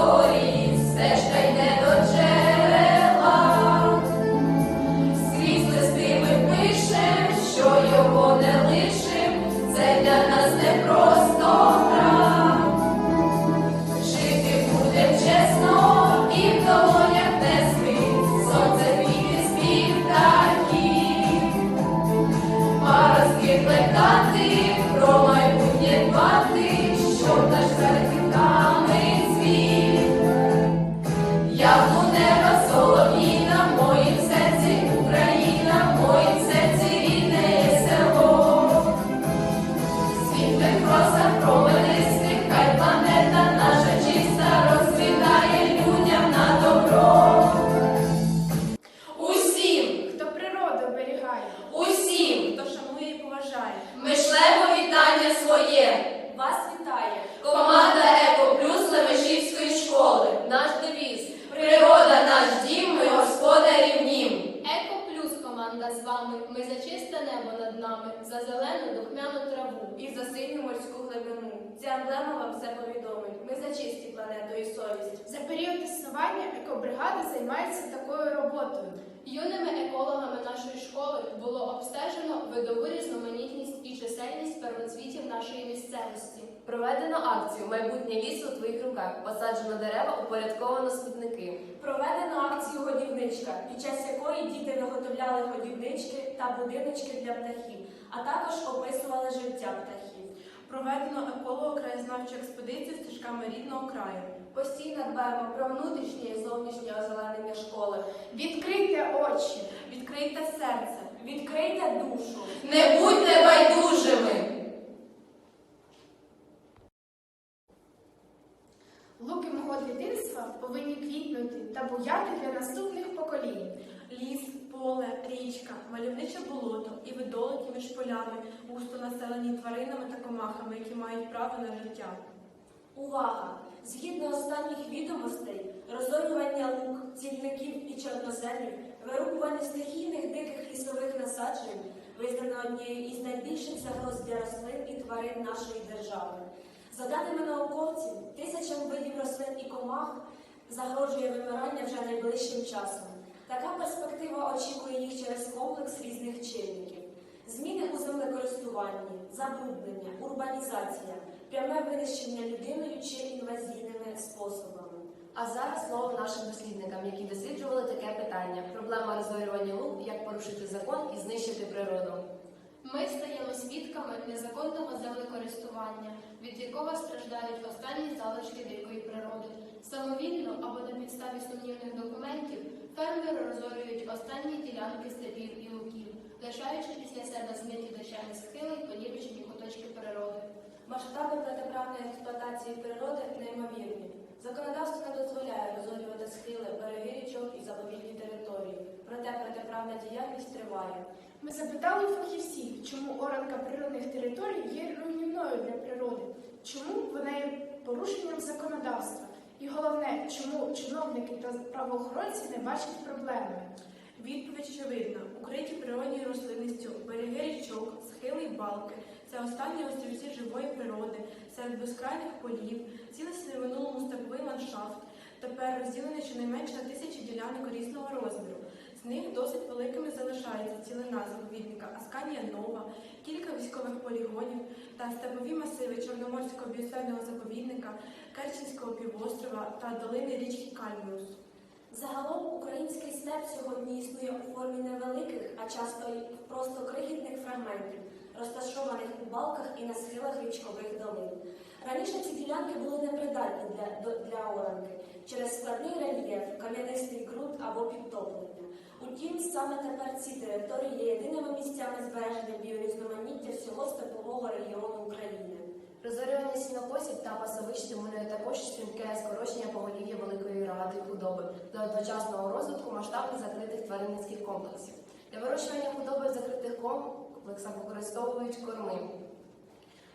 зорі, стежка йде до джерела, скрізь листи ми що його не лишим, це для нас не просто. Жити буде чесно і в долонях не спить, сонце квіти спів плекати. За небо над нами, за зелену духмяну траву. і за синю морську глибину. Ця емблема вам все повідомить. Ми за чисті планету і совість. За період існування екобригада займається такою роботою. Юними екологами нашої школи було обстежено видову різноманітність і чисельність первоцвітів нашої місцевості. Проведено акцію Майбутнє ліс у твоїх руках. Посаджено дерева, упорядковано смітники. Проведено акцію Годівничка, під час якої діти виготовляли годівнички та будиночки для птахів, а також описували життя птахів. Проведено еколого-краєзнавчу експедицію стежками рідного краю. Постійно дбаємо про внутрішнє і зовнішнє озеленення школи. Відкрийте очі, відкрийте серце. Відкрийте душу. Не будьте байдужими. Полями, густо населені тваринами та комахами, які мають право на життя. Увага! Згідно останніх відомостей, розорювання лук, цільників і чорноземів, вирубування стихійних диких лісових насаджень визнано однією із найбільших загроз для рослин і тварин нашої держави. За даними науковців, тисячам видів рослин і комах загрожує вимирання вже найближчим часом. Така перспектива очікує їх через комплекс різних чинників. Зміни забруднення, урбанізація, пряме винищення людиною чи інвазійними способами. А зараз слово нашим дослідникам, які досліджували таке питання: проблема розорювання лук, як порушити закон і знищити природу. Ми стаємо свідками незаконного землекористування, від якого страждають останні залишки дикої природи. Лишаючи після себе змиті дощами схили й понівечені куточки природи. Масштаби протиправної експлуатації природи неймовірні. Законодавство не дозволяє розорювати схили, береги річок і заповідні території. Проте протиправна діяльність триває. Ми запитали фахівців, чому оранка природних територій є руйнівною для природи, чому вона є порушенням законодавства, і головне, чому чиновники та правоохоронці не бачать проблеми. Відповідь очевидна. укриті природньою рослинністю, береги річок, схили й балки це останні острівці живої природи, серед безкрайних полів, цілісний в минулому степовий ландшафт, тепер розділений щонайменше на тисячі ділянок різного розміру. З них досить великими залишаються цілина заповідника Асканія Нова, кілька військових полігонів та степові масиви Чорноморського біосферного заповідника, Керченського півострова та долини річки Кальміус. Загалом український степ сьогодні існує у формі невеликих, а часто й просто крихітних фрагментів, розташованих у балках і на схилах річкових долин. Раніше ці ділянки були непридатні для, для оранки через складний рельєф, кам'янистий ґрунт або підтоплення. Утім, саме тепер ці території є єдиними місцями збереження біорізноманіття всього степового регіону України. Розорювання сінокосів та пасовищ стимулює також стрімке скорочення до одночасного розвитку масштабних закритих тваринницьких комплексів. Для вирощування худоби в закритих комплексах використовують корми,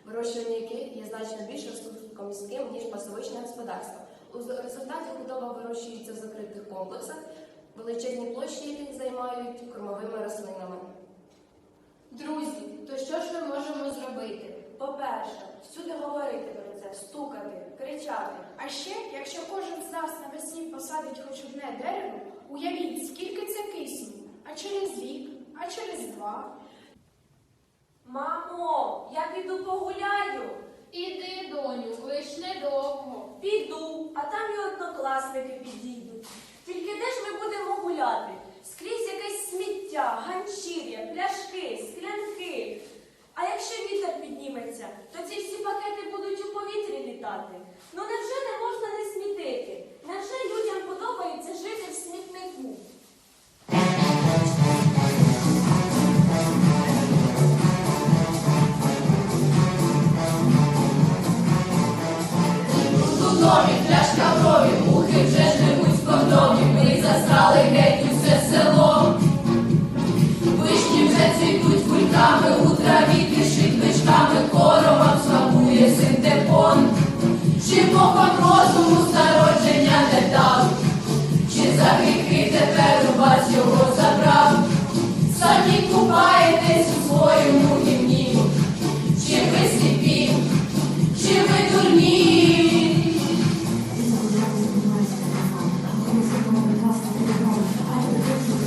вирощування яких є значно більш ресурскоміським, ніж пасовичне господарство. У результаті худоба вирощується в закритих комплексах, величезні площі яких займають кормовими рослинами. Друзі, то що ж ми можемо зробити? По-перше, всюди говорити про це, стукати, кричати. А ще, якщо кожен з нас навесні посадить хоч одне дерево, уявіть, скільки це кисню, а через рік, а через два. Мамо, я піду погуляю. Іди, доню, лиш недовго. Піду, а там і однокласники підійдуть. Тільки де ж ми будемо гуляти? Скрізь якесь сміття, ганчір'я, пляшки, склянки. А якщо вітер підніметься, то ці всі пакети будуть у повітрі літати. Ну невже не можна не смітити? Невже людям подобається жити в смітнику? розуму зародження не дав, чи за гріхи тепер у вас його забрав, самі купаєтесь у своєму гімні, чи ви сліпі, чи ви дурні.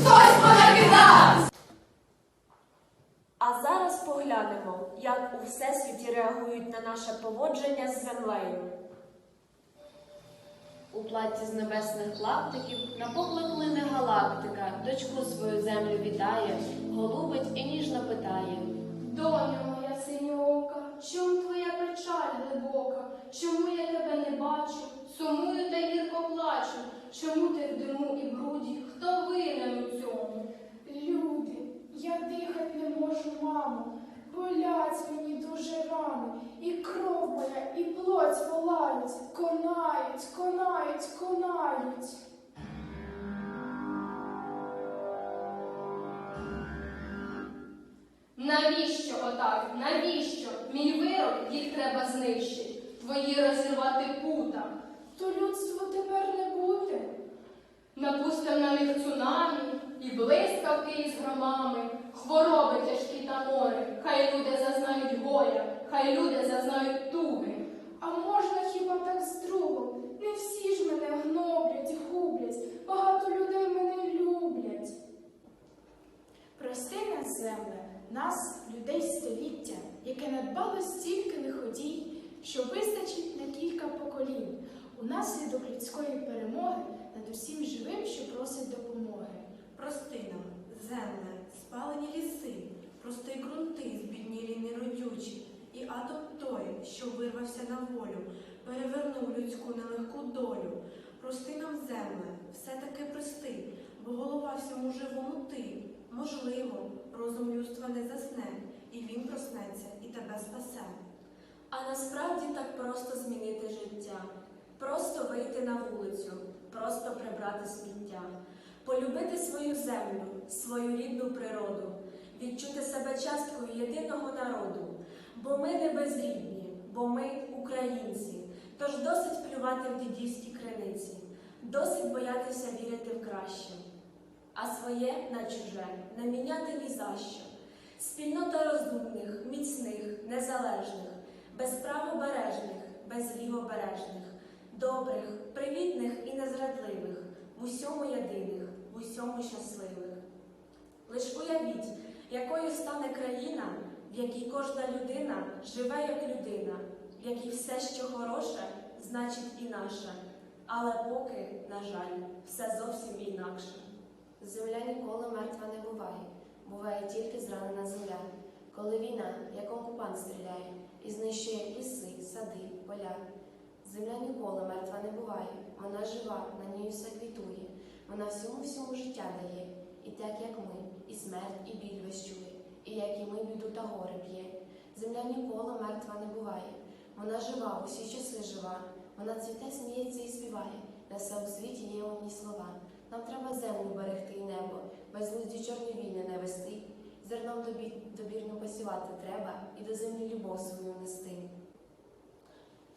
Хтось понакидав! А зараз поглянемо, як у всесвіті реагують на наше поводження з землею. У платі з небесних клаптиків на поклик лине галактика, дочку свою землю вітає, голубить і ніжно питає. Доню моя синьока, чому твоя печаль глибока? Чому я тебе не бачу? Сумую та гірко плачу. Чому ти в диму і бруді? Хто винен у цьому? Люди, я дихать не можу, мамо. Болять мені дуже рани, і кров моя, і плоть волають, конають, конають, конають. Навіщо отак? Навіщо? Мій вирок їх треба знищити, твої розірвати пута. То людству тепер не бути. Напустим на них цунамі, і блискавки із громами, хвороби тяжкі та мори, хай люди зазнають горя, хай люди зазнають туги. А можна хіба так з другом? Не всі ж мене гноблять, і гублять, багато людей мене люблять. Прости нас, земле, нас, людей століття, яке надбало стільки неходій, що вистачить на кілька поколінь, унаслідок людської перемоги над усім живим, що просить допомоги. Прости нам, земле, спалені ліси, прости ґрунти, збіднілі неродючі, і атом той, що вирвався на волю, перевернув людську нелегку долю. Прости нам, земле, все-таки прости, бо голова всьому живому ти. Можливо, розум людства не засне, і він проснеться, і тебе спасе. А насправді так просто змінити життя, просто вийти на вулицю, просто прибрати сміття, полюбити свою землю, свою рідну природу, відчути себе часткою єдиного народу, бо ми не безрідні, бо ми українці. Тож досить плювати в дідівські криниці, досить боятися вірити в краще, а своє на чуже не міняти ні за що. Спільнота розумних, міцних, незалежних, без правобережних, без лівобережних, добрих, привітних і незрадливих, в усьому єдиних, в усьому щасливих. Лиш уявіть, якою стане країна, в якій кожна людина живе як людина, в якій все, що хороше, значить і наше. Але поки, на жаль, все зовсім інакше. Земля ніколи мертва не буває, буває тільки зранена земля, коли війна, як окупант стріляє, і знищує ліси, сади, поля. Земля ніколи мертва не буває, вона жива, на ній все квітує, вона всьому всьому життя дає, і так, як ми, і смерть, і біль весь чує, і як і ми біду та горе п'є. Земля ніколи мертва не буває, вона жива, усі часи жива, вона цвіте, сміється і співає, несе у світі є у ній слова. Нам треба землю берегти і небо, безглузді чорні війни не вести. Зерном добі, добірно посівати треба і до землі любов свою нести.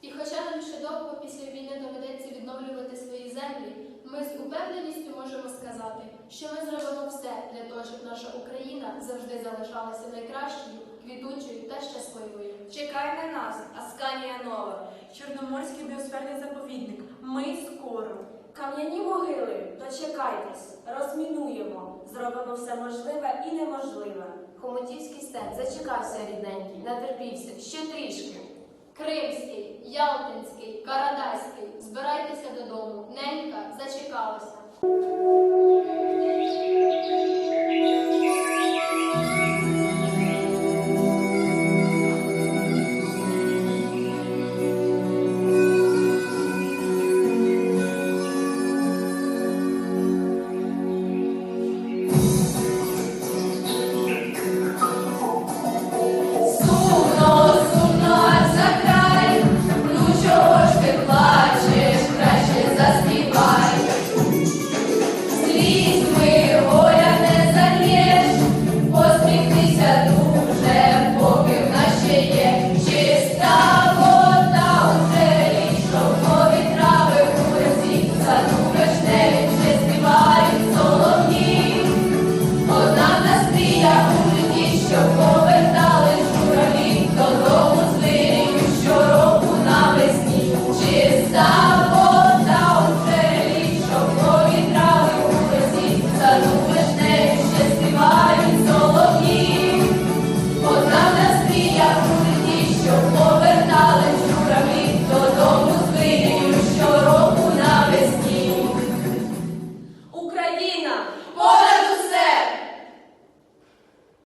І хоча нам ще довго після війни доведеться відновлювати свої землі, ми з упевненістю можемо сказати, що ми зробимо все для того, щоб наша Україна завжди залишалася найкращою, квітучою та щасливою. Чекай на нас, Асканія Нова, Чорноморський біосферний заповідник. Ми скоро. Кам'яні могили, дочекайтесь, розмінуємо, зробимо все можливе і неможливе. Хомутівський степ зачекався рідненький, натерпівся, ще трішки. Кримський, Ялтинський, Карадаський, збирайтеся додому. Ненька зачекалася.